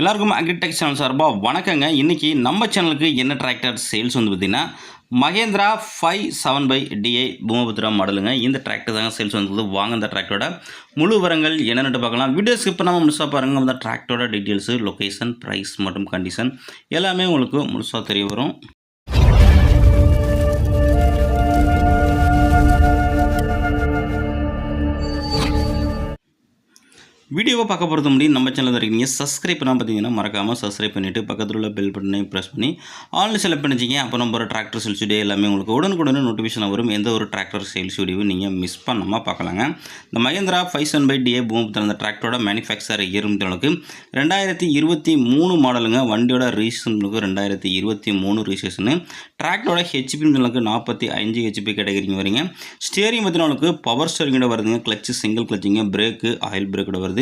எல்லாருக்கும் agritech channel சார்பாக வணக்கங்க. இன்றைக்கி நம்ம சேனலுக்கு என்ன டிராக்டர் சேல்ஸ் வந்து பார்த்திங்கன்னா Mahindra five seven five DI Bhoomiputra மாடலுங்க இந்த டிராக்டர் தாங்க சேல்ஸ் வந்தது. வாங்க இந்த டிராக்டரோட முழு விவரங்கள் என்னென்னு பார்க்கலாம். வீடியோ ஸ்கிப் பண்ணாமல் முழுசாக பாருங்கள் அந்த டிராக்டரோட டீட்டெயில்ஸு லொக்கேஷன் ப்ரைஸ் மற்றும் கண்டிஷன் எல்லாமே உங்களுக்கு முழுசாக தெரிய வரும். வீடியோவை பார்க்க போகிறது முடியும் நம்ம சேனலில் இருக்கீங்க சப்ஸ்கிரைப் பண்ணால் பார்த்தீங்கன்னா மறக்காமல் சப்ஸ்கிரைப் பண்ணிவிட்டு பக்கத்தில் உள்ள பெல் பட்டனையும் ப்ரெஸ் பண்ணி ஆன்லைன் செலக்ட் பண்ணிச்சிங்க அப்போ நம்ம ஒரு டிராக்டர் சேல்ஸ் வீடியோ எல்லாமே உங்களுக்கு உடனுக்குடனே நோட்டிஃபிகேஷன் வரும். எந்த ஒரு டிராக்டர் சேல்ஸ் வீடியோவும் நீங்கள் மிஸ் பண்ணாமல் பார்க்கலாங்க. இந்த Mahindra five seven five DI பூமத்தில் அந்த டிராக்டரோட மேனுஃபேக்சர் இயர்மத்தினுக்கு ரெண்டாயிரத்தி இருபத்தி மூணு மாடலுங்க வண்டியோட ரீசனுக்கு ரெண்டாயிரத்தி இருபத்தி மூணு ரிஜிஸ்ட்ரேஷனு டிராக்டரோட ஹெச்பி மிதனுக்கு நாற்பத்தி அஞ்சு ஹெச்பி கேட்டகரிங்க வரீங்க. ஸ்டியரிங் மத்தினவனுக்கு பவர் ஸ்டேரிங்கோட வருதுங்க கிளச்சு சிங்கிள் கிளச்சிங்க பிரேக்கு ஆயில் பிரேக்கோட வருது.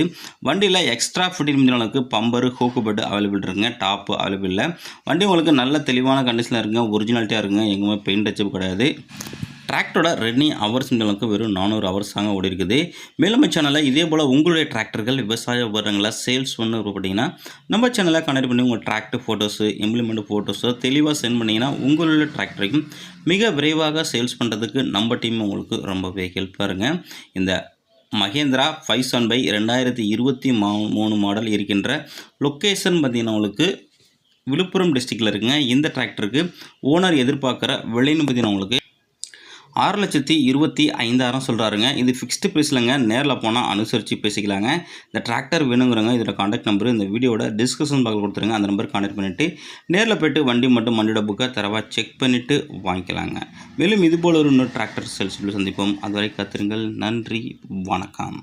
வண்டியில் எக்ஸ்ட்ரா ஃபிட்டிங் அளவுக்கு பம்பரு ஹோக்கு பெட் அவைலபிள் இருக்குங்க டாப்பு அவைலபிள் இல்லை வண்டி உங்களுக்கு நல்ல தெளிவான கண்டிஷனில் இருக்குங்க ஒரிஜினாலிட்டியாக இருக்குங்க எங்குமே பெயிண்ட் அச்சப் கிடையாது. டிராக்டரோட ரன்னிங் ஹவர்ஸ் அளவுக்கு வெறும் நானூறு ஹவர்ஸ் தாங்க ஓடி இருக்குது. மேலும் சேனலில் இதே போல் உங்களுடைய டிராக்டர்கள் விவசாய உபகரணங்களை சேல்ஸ் பண்ண பார்த்தீங்கன்னா நம்ம சேனலை கனெக்ட் பண்ணி உங்கள் டிராக்டர் ஃபோட்டோஸு இம்ப்ளிமெண்ட் ஃபோட்டோஸோ தெளிவாக சென்ட் பண்ணிங்கன்னா உங்களுடைய டிராக்டரையும் மிக விரைவாக சேல்ஸ் பண்ணுறதுக்கு நம்ம டீம் உங்களுக்கு ரொம்பவே ஹெல்ப்பாக இருங்க இந்த மகேந்திரா ஃபைவ் செவன் பை ரெண்டாயிரத்தி இருபத்தி மா மூணு மாடல் இருக்கின்ற லொக்கேஷன் பார்த்தீங்கன்னா உங்களுக்கு விழுப்புரம் டிஸ்ட்ரிக்டில் இருக்குங்க. இந்த டிராக்டருக்கு ஓனர் எதிர்பார்க்குற விலைன்னு பார்த்தீங்கன்னா உங்களுக்கு ஆறு லட்சத்தி இருபத்தி ஐந்தாயிரம் சொல்கிறாருங்க இது ஃபிக்ஸ்டு ப்ரைஸ்லங்க நேரில் போனால் அனுசரித்து பேசிக்கலாங்க. இந்த டிராக்டர் வேணுங்கிறவங்க இதோட காண்டாக்ட் நம்பர் இந்த வீடியோட டிஸ்கஷன் பாக்ஸ் கொடுத்துருங்க. அந்த நம்பர் காண்டாக்ட் பண்ணிவிட்டு நேரில் போய்ட்டு வண்டி மட்டும் வண்டியோட புக்கை தரவாக செக் பண்ணிவிட்டு வாங்கிக்கலாங்க. மேலும் இதுபோல் ஒரு இன்னொரு டிராக்டர் சேல்ஸ் சந்திப்போம். அதுவரை கத்துருங்கள். நன்றி. வணக்கம்.